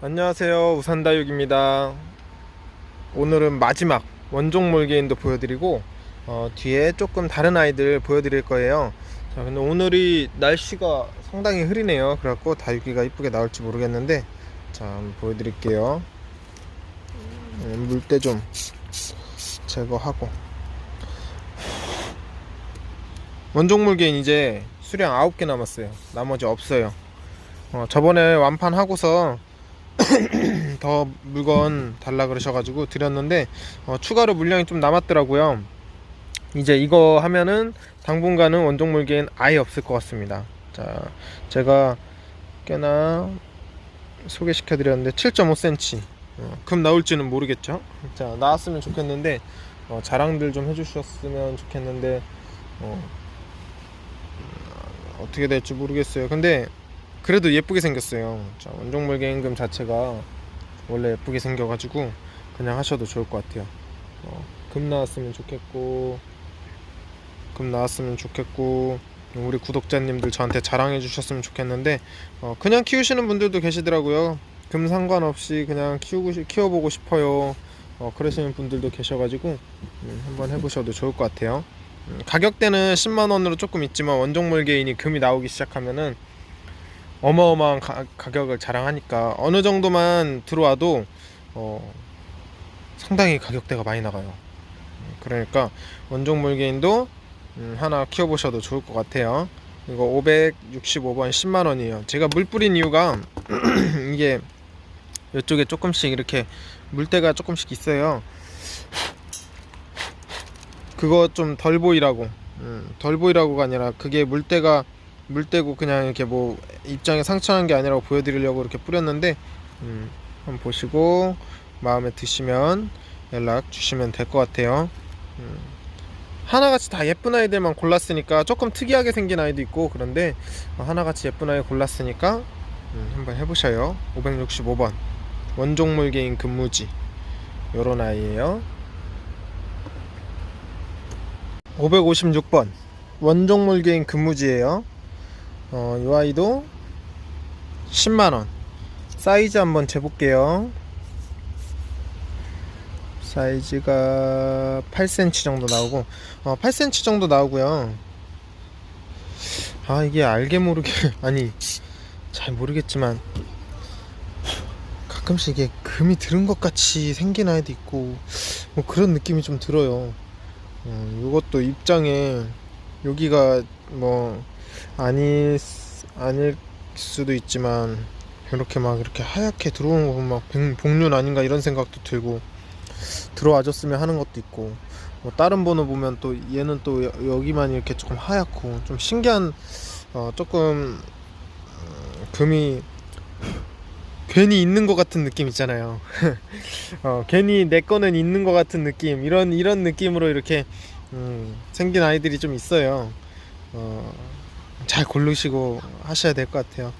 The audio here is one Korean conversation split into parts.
안녕하세요. 우산다육입니다. 오늘은 마지막 원종 몰개인도 보여드리고 어, 뒤에 조금 다른 아이들 보여드릴 거예요. 자 근데 오늘이 날씨가 상당히 흐리네요. 그래갖고 다육이가 이쁘게 나올지 모르겠는데 자 한번 보여드릴게요. 음, 물때 좀 제거하고 원종 물개인 이제 수량 9개 남았어요 나머지 없어요 어, 저번에 완판하고서 더 물건 달라 그러셔가지고 드렸는데 어, 추가로 물량이 좀 남았더라고요. 이제 이거 하면은 당분간은 원종 물개는 아예 없을 것 같습니다. 자, 제가 꽤나 소개시켜 드렸는데 7.5cm. 어, 금 나올지는 모르겠죠. 자, 나왔으면 좋겠는데 어, 자랑들 좀 해주셨으면 좋겠는데 어, 음, 어떻게 될지 모르겠어요. 근데 그래도 예쁘게 생겼어요. 자, 원종물개 임금 자체가 원래 예쁘게 생겨가지고 그냥 하셔도 좋을 것 같아요. 어, 금 나왔으면 좋겠고, 금 나왔으면 좋겠고, 우리 구독자님들 저한테 자랑해 주셨으면 좋겠는데, 어, 그냥 키우시는 분들도 계시더라고요. 금 상관없이 그냥 키우고 싶- 키워보고 싶어요. 어, 그러시는 분들도 계셔가지고 음, 한번 해보셔도 좋을 것 같아요. 음, 가격대는 10만 원으로 조금 있지만 원종 물개인이 금이 나오기 시작하면은 어마어마한 가, 가격을 자랑하니까 어느 정도만 들어와도 어, 상당히 가격대가 많이 나가요. 음, 그러니까 원종 물개인도 음, 하나 키워보셔도 좋을 것 같아요. 이거 565번 10만 원이에요. 제가 물 뿌린 이유가 이게 이쪽에 조금씩 이렇게 물때가 조금씩 있어요. 그거 좀 덜 보이라고. 음, 덜 보이라고가 아니라 그게 물때가 물때고 그냥 이렇게 뭐 입장에 상처난 게 아니라고 보여드리려고 이렇게 뿌렸는데 음, 한번 보시고 마음에 드시면 연락 주시면 될 것 같아요. 음, 하나같이 다 예쁜 아이들만 골랐으니까 조금 특이하게 생긴 아이도 있고 그런데 어, 하나같이 예쁜 아이 골랐으니까 음, 한번 해보셔요. 565번 원종물개인 근무지 요런 아이예요. 556번. 원종물개인 근무지예요. 어, 이 아이도 10만원. 사이즈 한번 재볼게요. 사이즈가 8cm 정도 나오고 어, 8cm 정도 나오고요. 아 이게 알게 모르게 아니 잘 모르겠지만 가끔씩 이게 금이 들은 것 같이 생긴 아이도 있고 뭐 그런 느낌이 좀 들어요 어, 이것도 입장에 여기가 뭐 아닐 수- 아닐 수도 있지만 이렇게 막 이렇게 하얗게 들어오는 거 보면 막 백- 복륜 아닌가 이런 생각도 들고 들어와줬으면 하는 것도 있고 뭐 다른 번호 보면 또 얘는 또 여- 여기만 이렇게 조금 하얗고 좀 신기한 어 조금 음, 금이 괜히 있는 것 같은 느낌 있잖아요. 어, 괜히 내 거는 있는 것 같은 느낌 이런 이런 느낌으로 이렇게 음, 생긴 아이들이 좀 있어요. 어, 잘 고르시고 하셔야 될 것 같아요.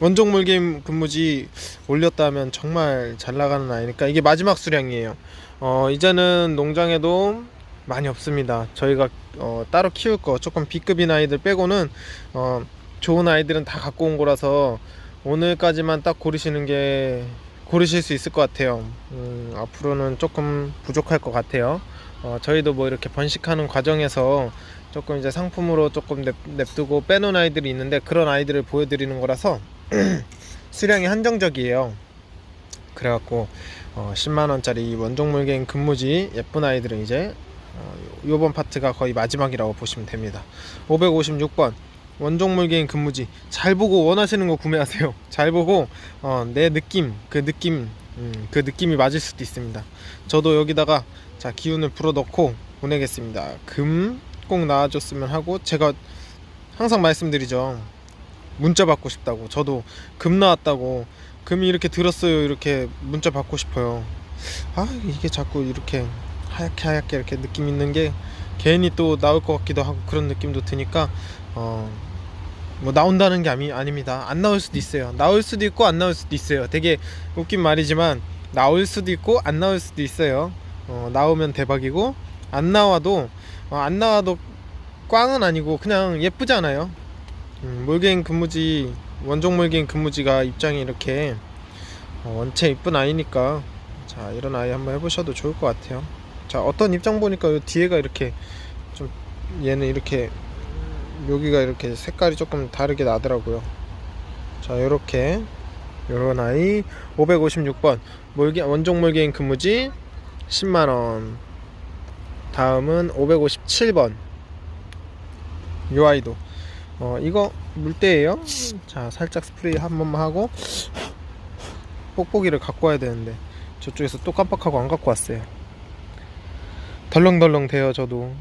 원종 물개임 근무지 올렸다면 정말 잘 나가는 아이니까 이게 마지막 수량이에요. 어, 이제는 농장에도 많이 없습니다. 저희가 어, 따로 키울 거 조금 B급인 아이들 빼고는 어, 좋은 아이들은 다 갖고 온 거라서 오늘까지만 딱 고르시는 게 고르실 수 있을 것 같아요. 음, 앞으로는 조금 부족할 것 같아요. 어, 저희도 뭐 이렇게 번식하는 과정에서 조금 이제 상품으로 조금 냅, 냅두고 빼놓은 아이들이 있는데 그런 아이들을 보여드리는 거라서 수량이 한정적이에요. 그래갖고 어, 10만 원짜리 원종물개인 근무지 예쁜 아이들은 이제 어, 요번 파트가 거의 마지막이라고 보시면 됩니다. 556번 원종물 개인 근무지 잘 보고 원하시는 거 구매하세요. 잘 보고 어, 내 느낌 그 느낌 음, 그 느낌이 맞을 수도 있습니다. 저도 여기다가 자 기운을 불어넣고 보내겠습니다. 금 꼭 나와줬으면 하고 제가 항상 말씀드리죠. 문자 받고 싶다고 저도 금 나왔다고 금이 이렇게 들었어요 이렇게 문자 받고 싶어요. 아 이게 자꾸 이렇게 하얗게 하얗게 이렇게 느낌 있는 게 괜히 또 나올 것 같기도 하고 그런 느낌도 드니까 어. 뭐 나온다는 게 아니, 아닙니다. 안 나올 수도 있어요. 나올 수도 있고 안 나올 수도 있어요. 되게 웃긴 말이지만 나올 수도 있고 안 나올 수도 있어요. 어, 나오면 대박이고 안 나와도 어, 안 나와도 꽝은 아니고 그냥 예쁘잖아요. 음, 몰개인 근무지 원종 몰개인 근무지가 입장이 이렇게 어, 원체 이쁜 아이니까 자 이런 아이 한번 해보셔도 좋을 것 같아요. 자 어떤 입장 보니까 요 뒤에가 이렇게 좀 얘는 이렇게 여기가 이렇게 색깔이 조금 다르게 나더라고요. 자 이렇게 요런 아이 556번 몰개 원종 몰개인 근무지 10만 원. 다음은 557번. 요 아이도 어 이거 물때예요. 자 살짝 스프레이 한 번만 하고 뽁뽁이를 갖고 와야 되는데 저쪽에서 또 깜빡하고 안 갖고 왔어요. 덜렁덜렁 돼요 저도.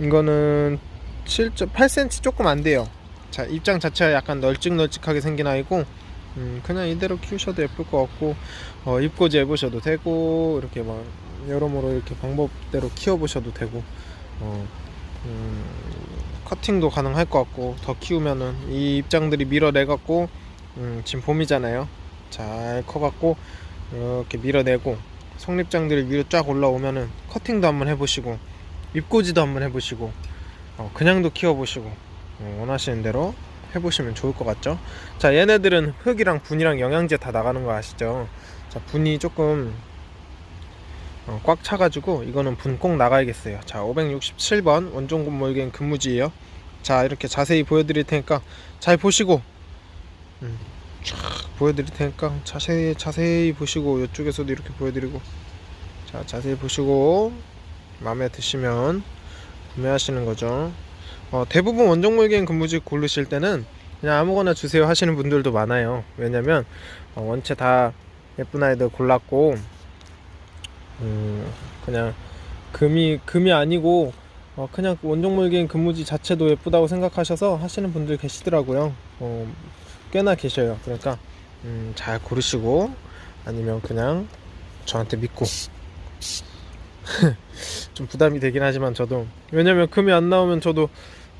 이거는 7.8cm 조금 안 돼요. 자 입장 자체가 약간 널찍널찍하게 생긴 아이고 음, 그냥 이대로 키우셔도 예쁠 것 같고 어, 입고지 해보셔도 되고 이렇게 막 여러모로 이렇게 방법대로 키워보셔도 되고 어, 음, 커팅도 가능할 것 같고 더 키우면은 이 입장들이 밀어내 갖고 음, 지금 봄이잖아요 잘 커갖고 이렇게 밀어내고 속립장들이 위로 쫙 올라오면은 커팅도 한번 해보시고 입고지도 한번 해보시고 어, 그냥도 키워보시고 어, 원하시는 대로 해보시면 좋을 것 같죠? 자 얘네들은 흙이랑 분이랑 영양제 다 나가는 거 아시죠? 자 분이 조금 어, 꽉 차가지고 이거는 분 꼭 나가야겠어요. 자 567번 원종금 몰개인 근무지예요. 자 이렇게 자세히 보여드릴 테니까 잘 보시고 음, 쫙 보여드릴 테니까 자세히 자세히 보시고 이쪽에서도 이렇게 보여드리고 자 자세히 보시고 마음에 드시면 구매하시는 거죠. 어, 대부분 원종물개인 근무지 고르실 때는 그냥 아무거나 주세요 하시는 분들도 많아요. 왜냐면 어, 원체 다 예쁜 아이들 골랐고 음, 그냥 금이 금이 아니고 어, 그냥 원종물개인 근무지 자체도 예쁘다고 생각하셔서 하시는 분들 계시더라고요. 어, 꽤나 계셔요. 그러니까 음, 잘 고르시고 아니면 그냥 저한테 믿고 좀 부담이 되긴 하지만 저도. 왜냐면 금이 안 나오면 저도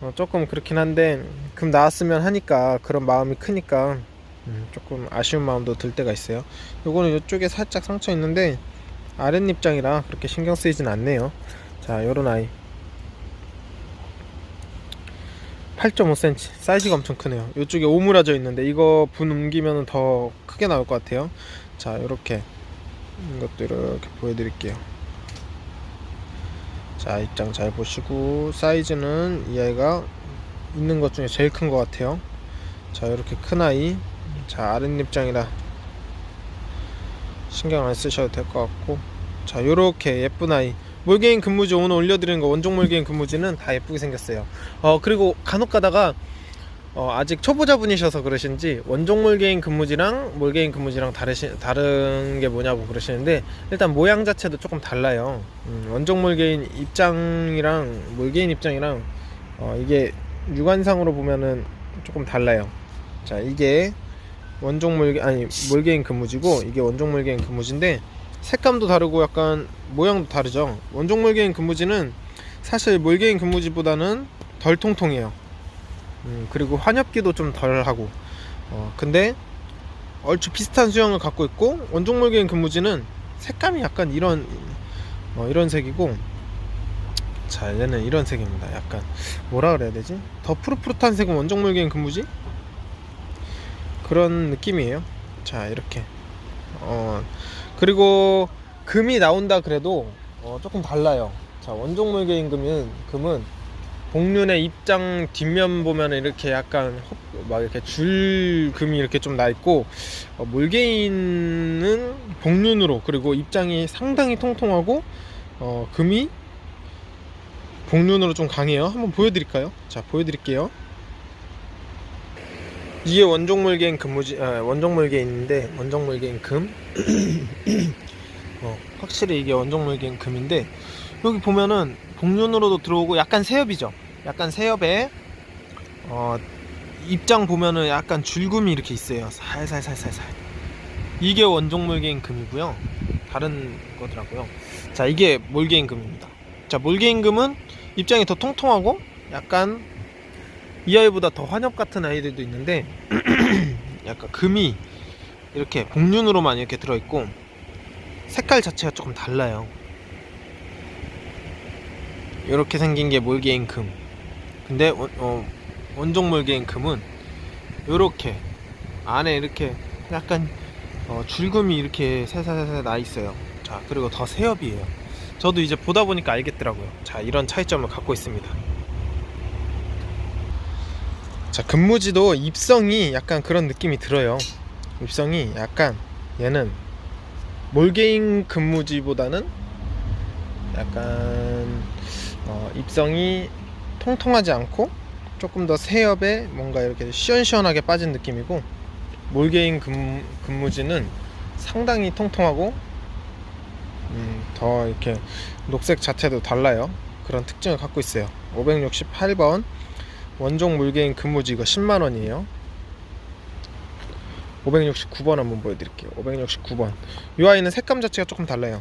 어, 조금 그렇긴 한데 금 나왔으면 하니까 그런 마음이 크니까 음, 조금 아쉬운 마음도 들 때가 있어요. 요거는 이쪽에 살짝 상처 있는데 아랫입장이라 그렇게 신경 쓰이진 않네요. 자 요런 아이. 8.5cm 사이즈가 엄청 크네요. 이쪽에 오므라져 있는데 이거 분 옮기면 더 크게 나올 것 같아요. 자 요렇게. 이것도 이렇게 보여드릴게요 자 입장 잘 보시고 사이즈는 이 아이가 있는 것 중에 제일 큰 것 같아요. 자 이렇게 큰 아이. 자 아랫입장이라 신경 안 쓰셔도 될 것 같고. 자 요렇게 예쁜 아이. 몰개인 근무지 오늘 올려드리는 거 원종 몰개인 근무지는 다 예쁘게 생겼어요. 어 그리고 간혹 가다가 어, 아직 초보자분이셔서 그러신지 원종 몰개인 근무지랑 몰개인 근무지랑 다르시, 다른 게 뭐냐고 그러시는데 일단 모양 자체도 조금 달라요. 음, 원종 몰개인 입장이랑 몰개인 입장이랑 어, 이게 육안상으로 보면은 조금 달라요. 자 이게 원종 몰개 아니 몰개인 근무지고 이게 원종 몰개인 근무지인데 색감도 다르고 약간 모양도 다르죠. 원종 몰개인 근무지는 사실 몰개인 근무지보다는 덜 통통해요 음, 그리고 환엽기도 좀 덜하고. 어, 근데 얼추 비슷한 수영을 갖고 있고 원종 몰개인 근무지는 색감이 약간 이런 어, 이런 색이고 자 얘는 이런 색입니다. 약간 뭐라 그래야 되지? 더 푸릇푸릇한 색은 원종 몰개인 근무지? 그런 느낌이에요. 자 이렇게. 어 그리고 금이 나온다 그래도 어, 조금 달라요. 자 원종 몰개인 금은 금은 복륜의 입장 뒷면 보면 이렇게 약간 헛- 막 이렇게 줄 금이 이렇게 좀 나 있고 어, 몰개인은 복륜으로 그리고 입장이 상당히 통통하고 어, 금이 복륜으로 좀 강해요. 한번 보여드릴까요? 자 보여드릴게요. 이게 원종 몰개인 금무지 아, 원종 몰개인인데 원종 몰개인 금 어, 확실히 이게 원종 몰개인 금인데 여기 보면은 복륜으로도 들어오고 약간 새엽이죠. 약간 새엽에 어, 입장 보면은 약간 줄금이 이렇게 있어요. 살살살살살. 이게 원종 몰개인 금이고요. 다른 거더라고요. 자, 이게 몰개인 금입니다. 자, 몰개인 금은 입장이 더 통통하고 약간 이 아이보다 더 환엽 같은 아이들도 있는데 약간 금이 이렇게 복륜으로만 이렇게 들어 있고 색깔 자체가 조금 달라요. 이렇게 생긴 게 몰개인 금. 근데 원, 어, 원종물개인 금은 요렇게 안에 이렇게 약간 어, 줄금이 이렇게 새살새살 나 있어요. 자 그리고 더 새엽이에요. 저도 이제 보다 보니까 알겠더라고요. 자 이런 차이점을 갖고 있습니다. 자 금무지도 입성이 약간 그런 느낌이 들어요. 입성이 약간 얘는 몰개인 금무지보다는 약간 어, 입성이 통통하지 않고 조금 더 새엽에 뭔가 이렇게 시원시원하게 빠진 느낌이고 몰개인 금, 금무지는 상당히 통통하고 음, 더 이렇게 녹색 자체도 달라요. 그런 특징을 갖고 있어요. 568번 원종 몰개인 금무지 이거 10만원이에요. 569번 한번 보여드릴게요. 569번. 이 아이는 색감 자체가 조금 달라요.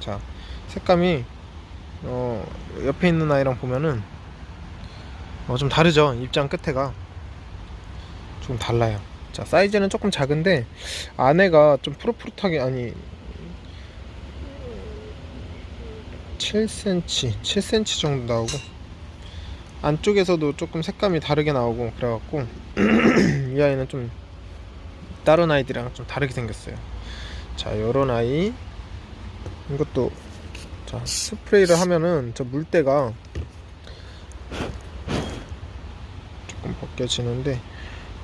자 색감이 어, 옆에 있는 아이랑 보면은 어, 좀 다르죠. 입장 끝에가 좀 달라요. 자 사이즈는 조금 작은데 안에가 좀 푸릇푸릇하게 아니 7cm 7cm 정도 나오고 안쪽에서도 조금 색감이 다르게 나오고 그래갖고 이 아이는 좀 다른 아이들이랑 좀 다르게 생겼어요. 자 요런 아이 이것도 자. 스프레이를 하면은 저 물때가 조금 벗겨지는데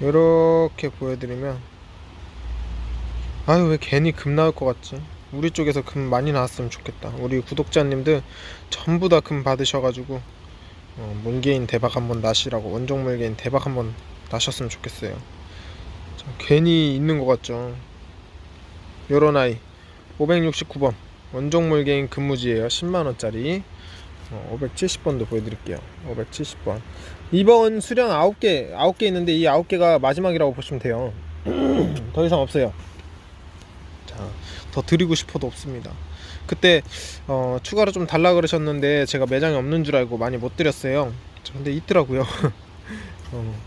이렇게 보여드리면 아유 왜 괜히 금 나올 것 같지? 우리 쪽에서 금 많이 나왔으면 좋겠다. 우리 구독자님들 전부 다 금 받으셔가지고 어, 문개인 대박 한번 나시라고 원종 물개인 대박 한번 나셨으면 좋겠어요. 자, 괜히 있는 것 같죠? 요런 아이 569번 원종 물개인 금무지예요. 10만원짜리. 어, 570번도 보여드릴게요. 570번. 2번 수량 9개 9개 있는데 이 9개가 마지막이라고 보시면 돼요. 더 이상 없어요. 자, 더 드리고 싶어도 없습니다. 그때 어, 추가로 좀 달라 그러셨는데 제가 매장에 없는 줄 알고 많이 못 드렸어요. 저 근데 있더라고요. 어,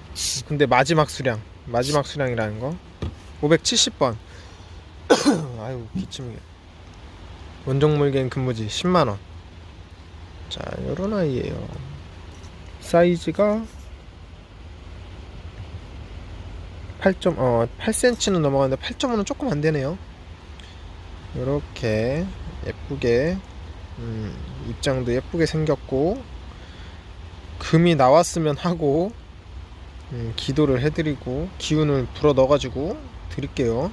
근데 마지막 수량 마지막 수량이라는 거. 570번. 아유 기침이 원종물개인 근무지 10만원. 자 요런 아이예요. 사이즈가 8점 어 8cm는 넘어가는데 8.5는 조금 안 되네요. 요렇게 예쁘게 음, 입장도 예쁘게 생겼고 금이 나왔으면 하고 음, 기도를 해드리고 기운을 불어 넣어가지고 드릴게요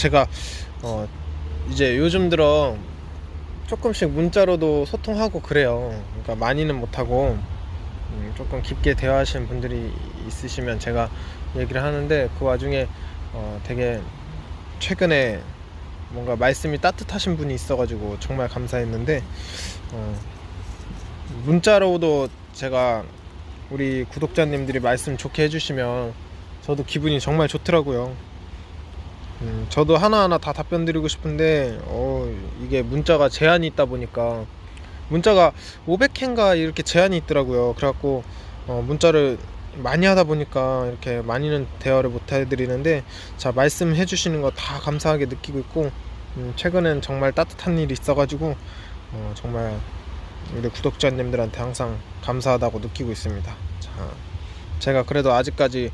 제가 어, 이제 요즘 들어 조금씩 문자로도 소통하고 그래요. 그러니까 많이는 못하고 음, 조금 깊게 대화하시는 분들이 있으시면 제가 얘기를 하는데 그 와중에 어, 되게 최근에 뭔가 말씀이 따뜻하신 분이 있어가지고 정말 감사했는데 어, 문자로도 제가 우리 구독자님들이 말씀 좋게 해주시면 저도 기분이 정말 좋더라고요. 음, 저도 하나하나 다 답변 드리고 싶은데 어, 이게 문자가 제한이 있다 보니까 문자가 500회인가 이렇게 제한이 있더라고요. 그래갖고 어, 문자를 많이 하다 보니까 이렇게 많이는 대화를 못 해드리는데 자 말씀해 주시는 거 다 감사하게 느끼고 있고 음, 최근엔 정말 따뜻한 일이 있어가지고 어, 정말 우리 구독자님들한테 항상 감사하다고 느끼고 있습니다. 자, 제가 그래도 아직까지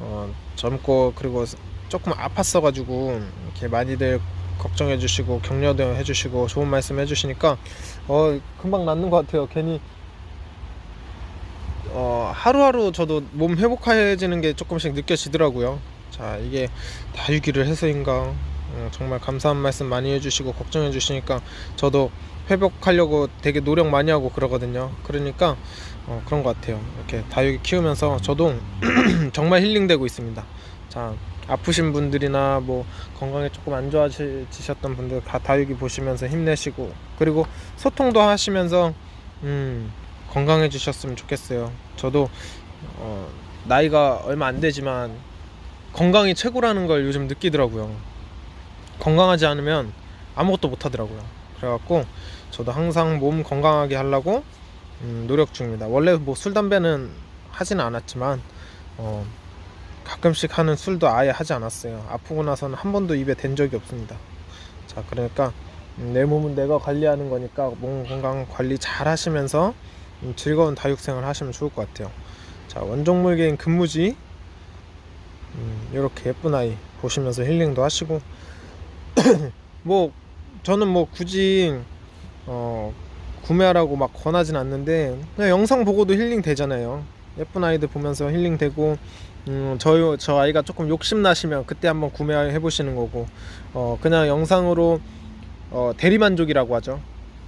어, 젊고 그리고 조금 아팠어가지고 이렇게 많이들 걱정해 주시고 격려도 해 주시고 좋은 말씀 해 주시니까 어 금방 낫는 것 같아요. 괜히 어 하루하루 저도 몸 회복해지는 게 조금씩 느껴지더라고요. 자 이게 다육이를 해서인가 어, 정말 감사한 말씀 많이 해주시고 걱정해 주시니까 저도 회복하려고 되게 노력 많이 하고 그러거든요. 그러니까 어, 그런 것 같아요. 이렇게 다육이 키우면서 저도 정말 힐링되고 있습니다. 자 아프신 분들이나 뭐 건강에 조금 안 좋아지셨던 분들 다 다육이 보시면서 힘내시고 그리고 소통도 하시면서 음 건강해지셨으면 좋겠어요. 저도 어, 나이가 얼마 안 되지만 건강이 최고라는 걸 요즘 느끼더라고요. 건강하지 않으면 아무것도 못 하더라고요. 그래갖고 저도 항상 몸 건강하게 하려고 음, 노력 중입니다. 원래 뭐 술 담배는 하지는 않았지만 어, 가끔씩 하는 술도 아예 하지 않았어요. 아프고 나서는 한 번도 입에 댄 적이 없습니다. 자, 그러니까 음, 내 몸은 내가 관리하는 거니까 몸 건강 관리 잘 하시면서 음, 즐거운 다육생활 하시면 좋을 것 같아요. 자 원종물개인 근무지 음, 이렇게 예쁜 아이 보시면서 힐링도 하시고 뭐 저는 뭐 굳이 어, 구매하라고 막 권하진 않는데 그냥 영상 보고도 힐링 되잖아요. 예쁜 아이들 보면서 힐링 되고 음, 저, 저 아이가 조금 욕심 나시면 그때 한번 구매해 보시는 거고 어, 그냥 영상으로 어, 대리만족이라고 하죠.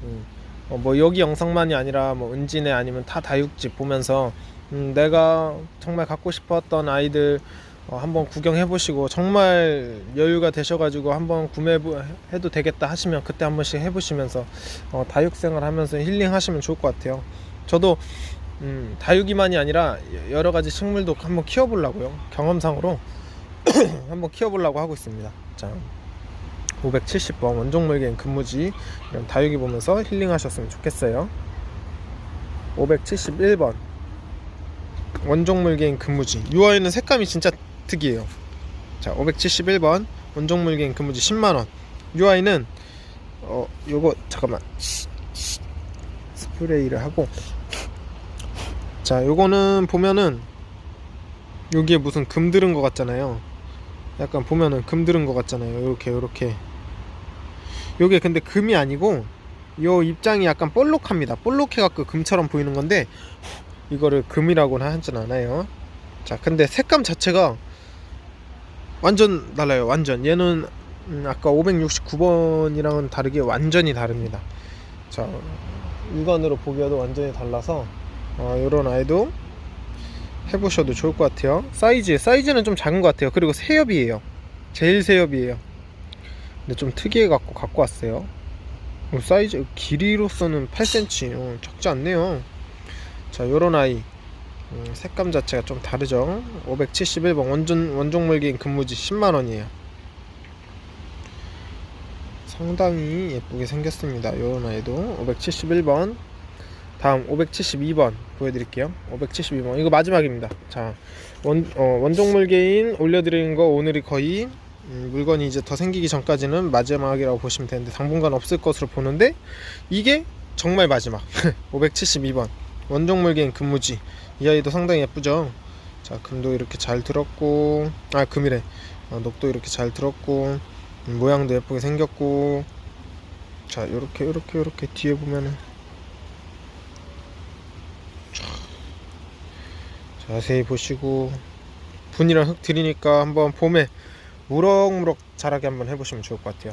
음, 어, 뭐 여기 영상만이 아니라 뭐 은진의 아니면 타 다육집 보면서 음, 내가 정말 갖고 싶었던 아이들 어, 한번 구경해 보시고 정말 여유가 되셔가지고 한번 구매해도 되겠다 하시면 그때 한 번씩 해보시면서 어, 다육생활 하면서 힐링 하시면 좋을 것 같아요. 저도 음, 다육이만이 아니라 여러 가지 식물도 한번 키워보려고요. 경험상으로 한번 키워보려고 하고 있습니다. 자, 570번 원종물개인 근무지 이런 다육이 보면서 힐링하셨으면 좋겠어요. 571번 원종물개인 근무지 이 아이는 색감이 진짜 특이해요. 자, 571번 원종물개인 근무지 10만 원. 이 아이는 어 요거 잠깐만 스프레이를 하고 자, 요거는 보면은 여기에 무슨 금 들은 것 같잖아요. 약간 보면은 금 들은 것 같잖아요. 요렇게 요렇게. 요게 근데 금이 아니고 요 입장이 약간 볼록합니다. 볼록해갖고 금처럼 보이는 건데 이거를 금이라고는 하진 않아요. 자, 근데 색감 자체가 완전 달라요. 완전. 얘는 음, 아까 569번이랑은 다르게 완전히 다릅니다. 자, 육안으로 보기에도 완전히 달라서 어, 이런 아이도 해보셔도 좋을 것 같아요. 사이즈, 사이즈는 좀 작은 것 같아요. 그리고 새엽이에요. 제일 새엽이에요. 근데 좀 특이해 갖고 갖고 왔어요. 어, 사이즈 길이로서는 8cm 어, 적지 않네요. 자, 요런 아이 음, 색감 자체가 좀 다르죠. 571번 원전 원종물개인 근무지 10만 원이에요. 상당히 예쁘게 생겼습니다. 요런 아이도 571번 다음 572번 보여드릴게요. 572번 이거 마지막입니다. 자 원, 어, 원종물개인 올려드리는 거 오늘이 거의 음, 물건이 이제 더 생기기 전까지는 마지막이라고 보시면 되는데 당분간 없을 것으로 보는데 이게 정말 마지막 572번 원종물개인 근무지 이 아이도 상당히 예쁘죠. 자 금도 이렇게 잘 들었고 아 금이래 어, 녹도 이렇게 잘 들었고 음, 모양도 예쁘게 생겼고 자 요렇게 요렇게 요렇게 뒤에 보면은 자세히 보시고 분이랑 흙 들이니까 한번 봄에 무럭무럭 자라게 한번 해보시면 좋을 것 같아요.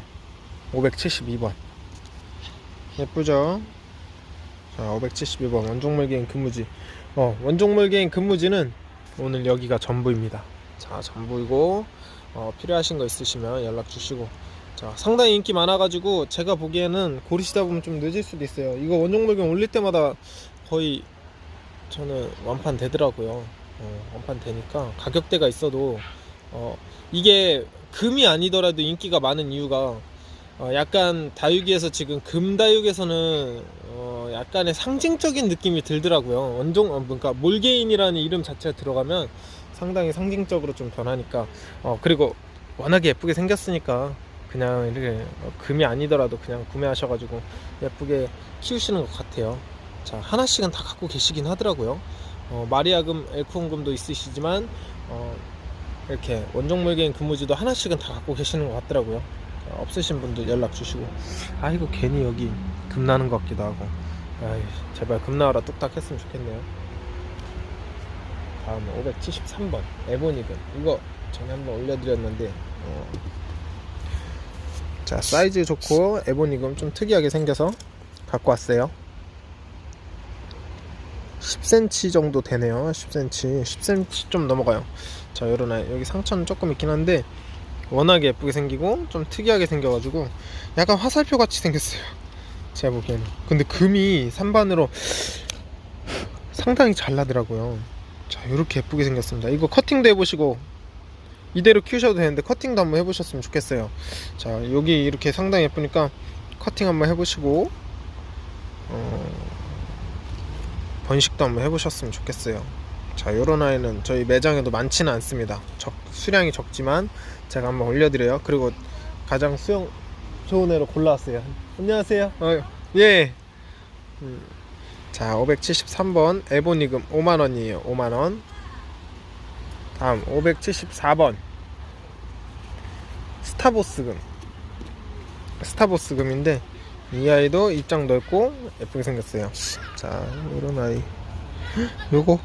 572번. 예쁘죠? 자 572번 원종물개인 근무지. 어 원종물개인 근무지는 오늘 여기가 전부입니다. 자 전부이고 어, 필요하신 거 있으시면 연락 주시고. 자 상당히 인기 많아가지고 제가 보기에는 고르시다 보면 좀 늦을 수도 있어요. 이거 원종물개인 올릴 때마다 거의 저는 완판 되더라고요. 어, 완판 되니까 가격대가 있어도 어, 이게 금이 아니더라도 인기가 많은 이유가 어, 약간 다육이에서 지금 금 다육에서는 어, 약간의 상징적인 느낌이 들더라고요. 원종 어, 그러니까 몰개인이라는 이름 자체가 들어가면 상당히 상징적으로 좀 변하니까 어, 그리고 워낙에 예쁘게 생겼으니까 그냥 이렇게 어, 금이 아니더라도 그냥 구매하셔가지고 예쁘게 키우시는 것 같아요. 자 하나씩은 다 갖고 계시긴 하더라고요. 어, 마리아금, 엘코온금도 있으시지만 어, 이렇게 원종물개인 근무지도 하나씩은 다 갖고 계시는 것 같더라고요. 자, 없으신 분도 연락 주시고 아 이거 괜히 여기 금 나는 것 같기도 하고 아이, 제발 금 나와라 뚝딱 했으면 좋겠네요. 다음은 573번 에보니금 이거 전에 한번 올려드렸는데 어, 자 사이즈 좋고 에보니금 좀 특이하게 생겨서 갖고 왔어요. 10cm 정도 되네요. 10cm, 10cm 좀 넘어가요. 자, 아이 여기 상처는 조금 있긴 한데 워낙에 예쁘게 생기고 좀 특이하게 생겨가지고 약간 화살표 같이 생겼어요. 제가 보기에는. 근데 금이 산반으로 상당히 잘 나더라고요. 자, 이렇게 예쁘게 생겼습니다. 이거 커팅도 해보시고 이대로 키우셔도 되는데 커팅도 한번 해보셨으면 좋겠어요. 자, 여기 이렇게 상당히 예쁘니까 커팅 한번 해보시고 어, 번식도 한번 해보셨으면 좋겠어요. 자, 요런 아이는 저희 매장에도 많지는 않습니다. 적, 수량이 적지만 제가 한번 올려드려요. 그리고 가장 수영 좋은 애로 골라왔어요. 안녕하세요. 어, 예. 음, 자, 573번 에보니금 5만 원이에요. 5만 원. 다음 574번 스타보스금. 스타보스금인데 이 아이도 입장 넓고 예쁘게 생겼어요. 자, 이런 아이. 헉, 요거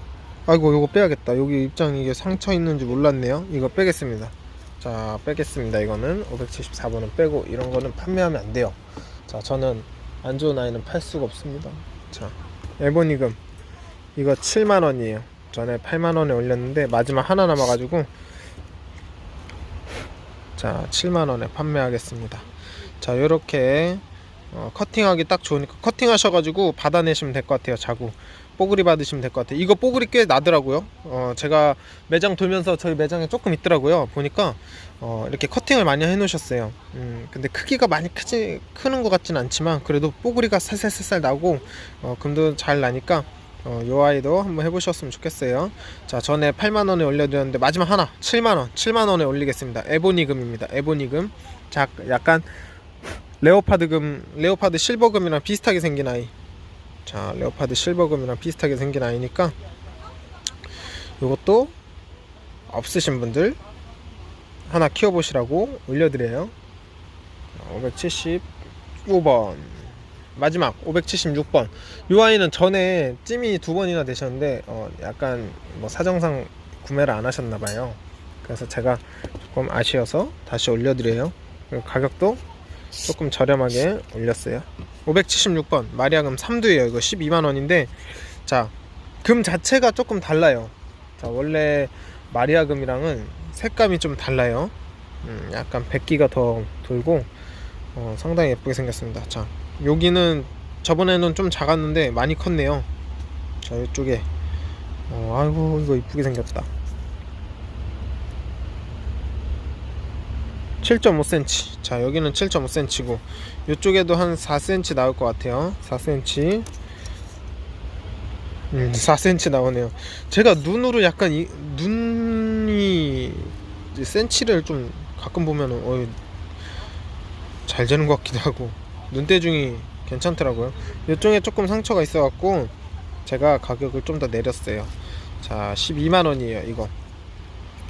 아이고 요거 빼야겠다. 여기 입장 이게 상처 있는지 몰랐네요. 이거 빼겠습니다. 자, 빼겠습니다. 이거는 574번은 빼고 이런 거는 판매하면 안 돼요. 자, 저는 안 좋은 아이는 팔 수가 없습니다. 자, 에보니금 이거 7만 원이에요. 전에 8만 원에 올렸는데 마지막 하나 남아가지고 자, 7만 원에 판매하겠습니다. 자, 요렇게 어, 커팅하기 딱 좋으니까 커팅하셔가지고 받아내시면 될 것 같아요. 자구 뽀글이 받으시면 될 것 같아요. 이거 뽀글이 꽤 나더라고요. 어, 제가 매장 돌면서 저희 매장에 조금 있더라고요. 보니까 어, 이렇게 커팅을 많이 해놓으셨어요. 음, 근데 크기가 많이 크지 크는 것 같진 않지만 그래도 뽀글이가 살살살살 나고 어, 금도 잘 나니까 어, 요 아이도 한번 해보셨으면 좋겠어요. 자, 전에 8만 원에 올려드렸는데 마지막 하나 7만 원, 7만 원에 올리겠습니다. 에보니금입니다. 에보니금. 자, 약간 레오파드금, 레오파드 실버금이랑 비슷하게 생긴 아이. 자, 레오파드 실버금이랑 비슷하게 생긴 아이니까 이것도 없으신 분들 하나 키워보시라고 올려드려요. 575번 마지막 576번 이 아이는 전에 찜이 두 번이나 되셨는데 어, 약간 뭐 사정상 구매를 안 하셨나봐요. 그래서 제가 조금 아쉬워서 다시 올려드려요. 가격도 조금 저렴하게 올렸어요. 576번 마리아금 3두예요. 이거 12만 원인데 자, 금 자체가 조금 달라요. 자, 원래 마리아금이랑은 색감이 좀 달라요. 음, 약간 백기가 더 돌고 어, 상당히 예쁘게 생겼습니다. 자, 여기는 저번에는 좀 작았는데 많이 컸네요. 자, 이쪽에 어, 아이고 이거 이쁘게 생겼다. 7.5cm. 자, 여기는 7.5cm고 이쪽에도 한 4cm 나올 것 같아요. 4cm. 음, 4cm 나오네요. 제가 눈으로 약간 이, 눈이 센치를 좀 가끔 보면은 어, 잘 되는 것 같기도 하고 눈대중이 괜찮더라고요. 이쪽에 조금 상처가 있어 갖고 제가 가격을 좀 더 내렸어요. 자, 12만 원이에요. 이거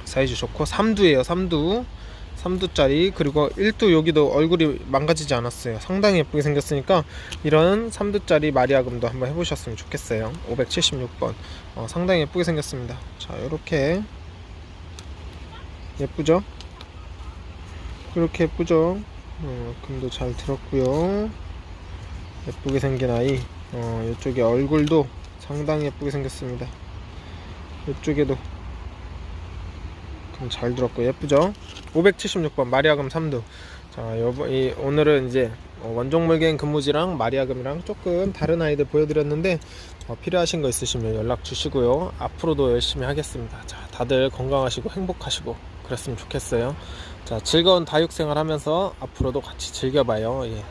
사이즈 좋고 3두예요. 3두. 3두짜리 그리고 1두 여기도 얼굴이 망가지지 않았어요. 상당히 예쁘게 생겼으니까 이런 3두짜리 마리아금도 한번 해보셨으면 좋겠어요. 576번. 어, 상당히 예쁘게 생겼습니다. 자 이렇게. 예쁘죠? 그렇게 예쁘죠? 어, 금도 잘 들었고요. 예쁘게 생긴 아이. 어, 이쪽에 얼굴도 상당히 예쁘게 생겼습니다. 이쪽에도 금 잘 들었고 예쁘죠? 576번 마리아금 3두. 자 여보, 이, 오늘은 이제 어, 원종물개인 근무지랑 마리아금이랑 조금 다른 아이들 보여드렸는데 어, 필요하신 거 있으시면 연락 주시고요. 앞으로도 열심히 하겠습니다. 자 다들 건강하시고 행복하시고 그랬으면 좋겠어요. 자 즐거운 다육생활 하면서 앞으로도 같이 즐겨봐요. 예.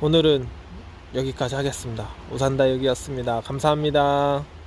오늘은 여기까지 하겠습니다. 우산다육이었습니다. 감사합니다